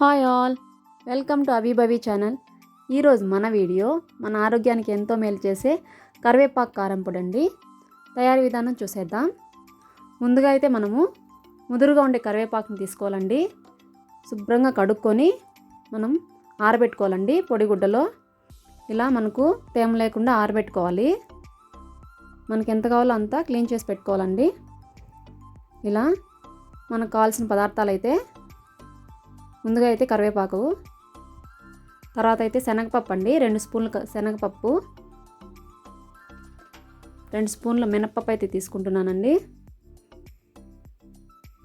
Hi all welcome to అభిభవి channel. ఈరోజు మన వీడియో మన ఆరోగ్యానికి ఎంతో మేలు చేసే కరివేపాకు కారం పొడి అండి తయారీ విధానం చూసేద్దాం. ముందుగా అయితే మనము ముదురుగా ఉండే కరివేపాకుని తీసుకోవాలండి. శుభ్రంగా కడుక్కొని మనం ఆరబెట్టుకోవాలండి పొడిగుడ్డలో ఇలా మనకు తేమ లేకుండా ఆరబెట్టుకోవాలి. మనకి ఎంత కావాలో అంతా క్లీన్ చేసి పెట్టుకోవాలండి. ఇలా మనకు కావాల్సిన పదార్థాలు అయితే ముందుగా అయితే కరివేపాకు తర్వాత అయితే శనగపప్పు అండి రెండు స్పూన్లు శనగపప్పు రెండు స్పూన్ల మినప్పప్పు అయితే తీసుకుంటున్నానండి.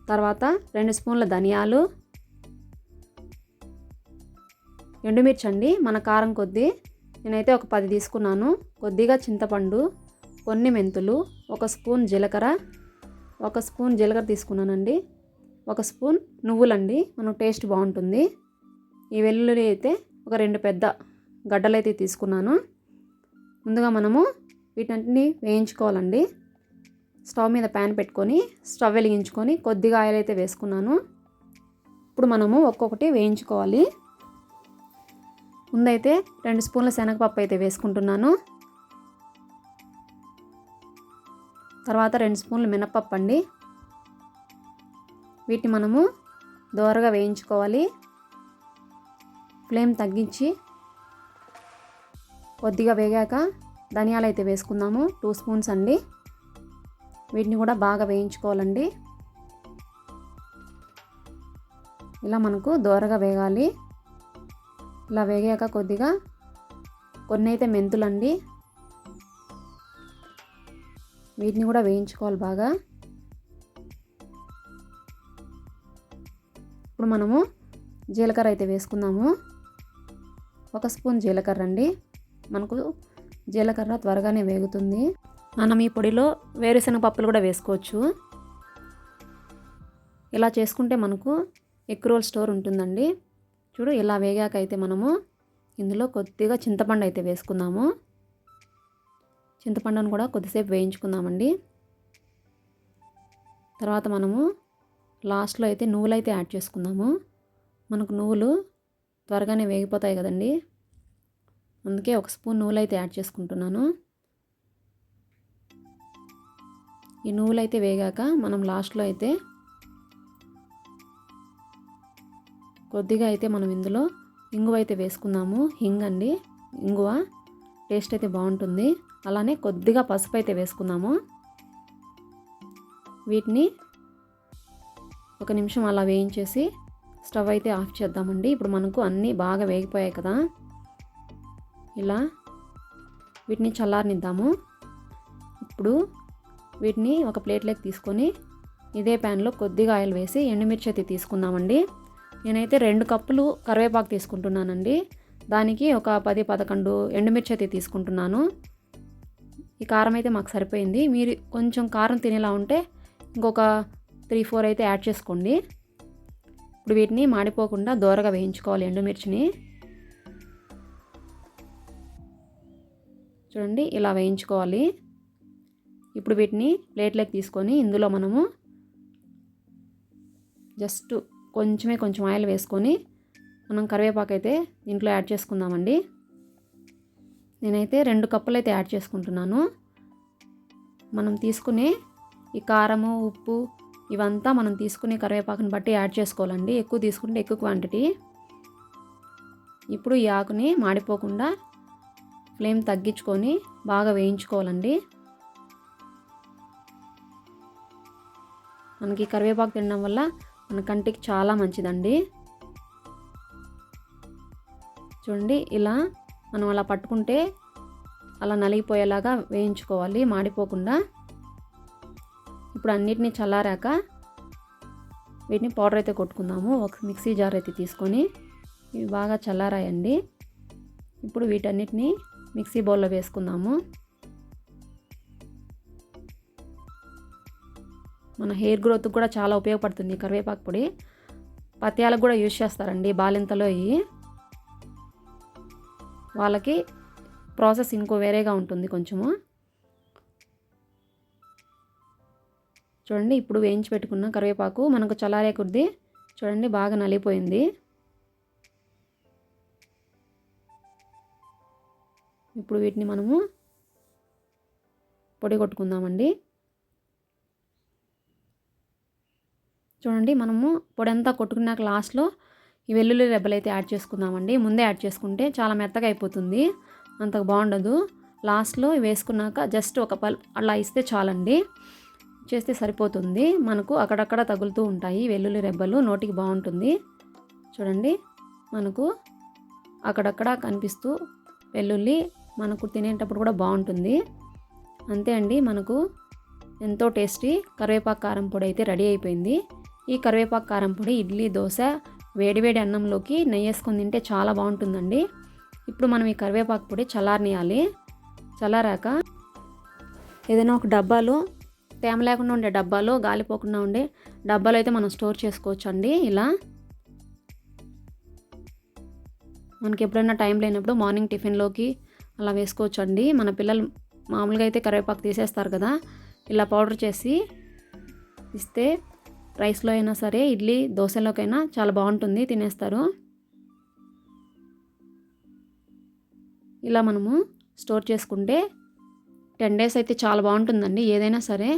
తర్వాత రెండు స్పూన్ల ధనియాలు ఎండుమిర్చి అండి మన కారం కొద్దీ. నేనైతే ఒక పది తీసుకున్నాను. కొద్దిగా చింతపండు కొన్ని మెంతులు ఒక స్పూన్ జీలకర్ర ఒక స్పూన్ జీలకర్ర తీసుకున్నానండి. ఒక స్పూన్ నువ్వులండి. మనకు టేస్ట్ బాగుంటుంది. ఈ వెల్లుల్లి అయితే ఒక రెండు పెద్ద గడ్డలు అయితే తీసుకున్నాను. ముందుగా మనము వీటన్నిటిని వేయించుకోవాలండి. స్టవ్ మీద ప్యాన్ పెట్టుకొని స్టవ్ వెలిగించుకొని కొద్దిగా ఆయిల్ అయితే వేసుకున్నాను. ఇప్పుడు మనము ఒక్కొక్కటి వేయించుకోవాలి. ముందైతే రెండు స్పూన్ల శనగపప్పు అయితే వేసుకుంటున్నాను. తర్వాత రెండు స్పూన్లు మినప్పప్పు అండి వీటిని మనము దోరగా వేయించుకోవాలి. ఫ్లేమ్ తగ్గించి కొద్దిగా వేగాక ధనియాలు అయితే వేసుకుందాము. టూ స్పూన్స్ అండి. వీటిని కూడా బాగా వేయించుకోవాలండి. ఇలా మనకు దోరగా వేగాలి. ఇలా వేగాక కొద్దిగా కొన్ని అయితే మెంతులండి. వీటిని కూడా వేయించుకోవాలి బాగా. ఇప్పుడు మనము జీలకర్ర అయితే వేసుకుందాము. ఒక స్పూన్ జీలకర్ర అండి. మనకు జీలకర్ర త్వరగానే వేగుతుంది. మనం ఈ పొడిలో వేరుశనగ పప్పులు కూడా వేసుకోవచ్చు. ఇలా చేసుకుంటే మనకు ఎగ్ రోల్ స్టోర్ ఉంటుందండి. చూడు ఇలా వేగాక అయితే మనము ఇందులో కొద్దిగా చింతపండు అయితే వేసుకుందాము. చింతపండును కూడా కొద్దిసేపు వేయించుకుందామండి. తర్వాత మనము లాస్ట్లో అయితే నువ్వులు అయితే యాడ్ చేసుకుందాము. మనకు నువ్వులు త్వరగానే వేగిపోతాయి కదండి. అందుకే ఒక స్పూన్ నువ్వులు అయితే యాడ్ చేసుకుంటున్నాను. ఈ నువ్వులు అయితే వేగాక మనం లాస్ట్లో అయితే కొద్దిగా అయితే మనం ఇందులో ఇంగువ అయితే వేసుకుందాము. హింగ్ అండి ఇంగువ. టేస్ట్ అయితే బాగుంటుంది. అలానే కొద్దిగా పసుపు అయితే వేసుకుందాము. వీటిని ఒక నిమిషం అలా వేయించేసి స్టవ్ అయితే ఆఫ్ చేద్దామండి. ఇప్పుడు మనకు అన్నీ బాగా వేగిపోయాయి కదా. ఇలా వీటిని చల్లారనిద్దాము. ఇప్పుడు వీటిని ఒక ప్లేట్లోకి తీసుకొని ఇదే ప్యాన్లో కొద్దిగా ఆయిల్ వేసి ఎండుమిర్చి అయితే తీసుకుందామండి. నేనైతే రెండు కప్పులు కరివేపాకు తీసుకుంటున్నానండి. దానికి ఒక పది పదకొండు ఎండుమిర్చి అయితే తీసుకుంటున్నాను. ఈ కారం అయితే మాకు సరిపోయింది. మీరు కొంచెం కారం తినేలా ఉంటే ఇంకొక త్రీ ఫోర్ అయితే యాడ్ చేసుకోండి. ఇప్పుడు వీటిని మాడిపోకుండా దూరగా వేయించుకోవాలి ఎండుమిర్చిని. చూడండి ఇలా వేయించుకోవాలి. ఇప్పుడు వీటిని ప్లేట్లోకి తీసుకొని ఇందులో మనము జస్ట్ కొంచెమే కొంచెం ఆయిల్ వేసుకొని మనం కరివేపాకు అయితే దీంట్లో యాడ్ చేసుకుందామండి. నేనైతే రెండు కప్పులు అయితే యాడ్ చేసుకుంటున్నాను. మనం తీసుకునే ఈ కారము ఉప్పు ఇవంతా మనం తీసుకునే కరివేపాకుని బట్టి యాడ్ చేసుకోవాలండి. ఎక్కువ తీసుకుంటే ఎక్కువ క్వాంటిటీ. ఇప్పుడు ఈ ఆకుని మాడిపోకుండా ఫ్లేమ్ తగ్గించుకొని బాగా వేయించుకోవాలండి. మనకి కరివేపాకు తినడం వల్ల మన కంటికి చాలా మంచిదండి. చూడండి ఇలా మనం అలా పట్టుకుంటే అలా నలిగిపోయేలాగా వేయించుకోవాలి. మాడిపోకుండా ఇప్పుడు అన్నిటినీ చల్లారాక వీటిని పౌడర్ అయితే కొట్టుకుందాము. ఒక మిక్సీ జార్ అయితే తీసుకొని ఇవి బాగా చల్లారాయండి. ఇప్పుడు వీటన్నిటిని మిక్సీ బౌల్లో వేసుకుందాము. మన హెయిర్ గ్రోత్ కూడా చాలా ఉపయోగపడుతుంది కరివేపాకు పొడి. పత్యాలకు కూడా యూజ్ చేస్తారండి బాలింతలో ఇవి. వాళ్ళకి ప్రాసెస్ ఇంకో వేరేగా ఉంటుంది కొంచెము. చూడండి ఇప్పుడు వేయించి పెట్టుకున్న కరివేపాకు మనకు చలారే కుర్ది చూడండి బాగా నలిగిపోయింది. ఇప్పుడు వీటిని మనము పొడి కొట్టుకుందామండి. చూడండి మనము పొడి అంతా కొట్టుకున్నాక లాస్ట్లో ఈ వెల్లుల్లి రెబ్బలు అయితే యాడ్ చేసుకుందామండి. ముందే యాడ్ చేసుకుంటే చాలా మెత్తగా అయిపోతుంది అంత బాగుండదు. లాస్ట్లో వేసుకున్నాక జస్ట్ ఒక పల్ అలా ఇస్తే చాలండి. చేస్తే సరిపోతుంది. మనకు అక్కడక్కడ తగులుతూ ఉంటాయి. వెల్లుల్లి రెబ్బలు నోటికి బాగుంటుంది. చూడండి. మనకు అక్కడక్కడ కనిపిస్తూ వెల్లుల్లి మనకు తినేటప్పుడు కూడా బాగుంటుంది. అంతే అండి. మనకు ఎంతో టేస్టీ కరివేపాకు కారం పొడి అయితే రెడీ అయిపోయింది. ఈ కరివేపాకు కారం పొడి ఇడ్లీ దోశ వేడివేడి అన్నంలోకి నెయ్యి వేసుకొని తింటే చాలా బాగుంటుందండి. ఇప్పుడు మనం ఈ కరివేపాకు పొడి చల్లారనియాలి. చల్లారాక ఏదైనా ఒక డబ్బాలో తేమ లేకుండా ఉండే డబ్బాలో గాలిపోకుండా ఉండే డబ్బాలో అయితే మనం స్టోర్ చేసుకోవచ్చు అండి ఇలా. మనకి ఎప్పుడైనా టైం లేనప్పుడు మార్నింగ్ టిఫిన్లోకి అలా వేసుకోవచ్చు అండి మన పిల్లలు మామూలుగా అయితే కరివేపాకు తీసేస్తారు కదా ఇలా పౌడర్ చేసి ఇస్తే రైస్లో అయినా సరే ఇడ్లీ దోశలోకైనా చాలా బాగుంటుంది తినేస్తారు. ఇలా మనము స్టోర్ చేసుకుంటే టెన్ డేస్ అయితే చాలా బాగుంటుందండి ఏదైనా సరే.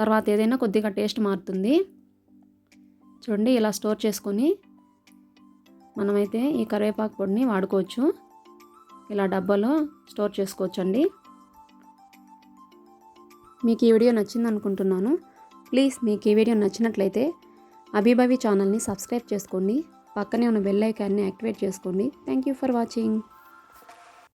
తర్వాత ఏదైనా కొద్దిగా టేస్ట్ మారుతుంది. చూడండి ఇలా స్టోర్ చేసుకొని మనమైతే ఈ కరివేపాకు పొడిని వాడుకోవచ్చు. ఇలా డబ్బాలో స్టోర్ చేసుకోవచ్చండి. మీకు ఈ వీడియో నచ్చింది అనుకుంటున్నాను. ప్లీజ్ మీకు ఈ వీడియో నచ్చినట్లయితే అభిభవి ఛానల్ని సబ్స్క్రైబ్ చేసుకోండి. పక్కనే ఉన్న బెల్ ఐకాన్ని యాక్టివేట్ చేసుకోండి. Thank you for watching.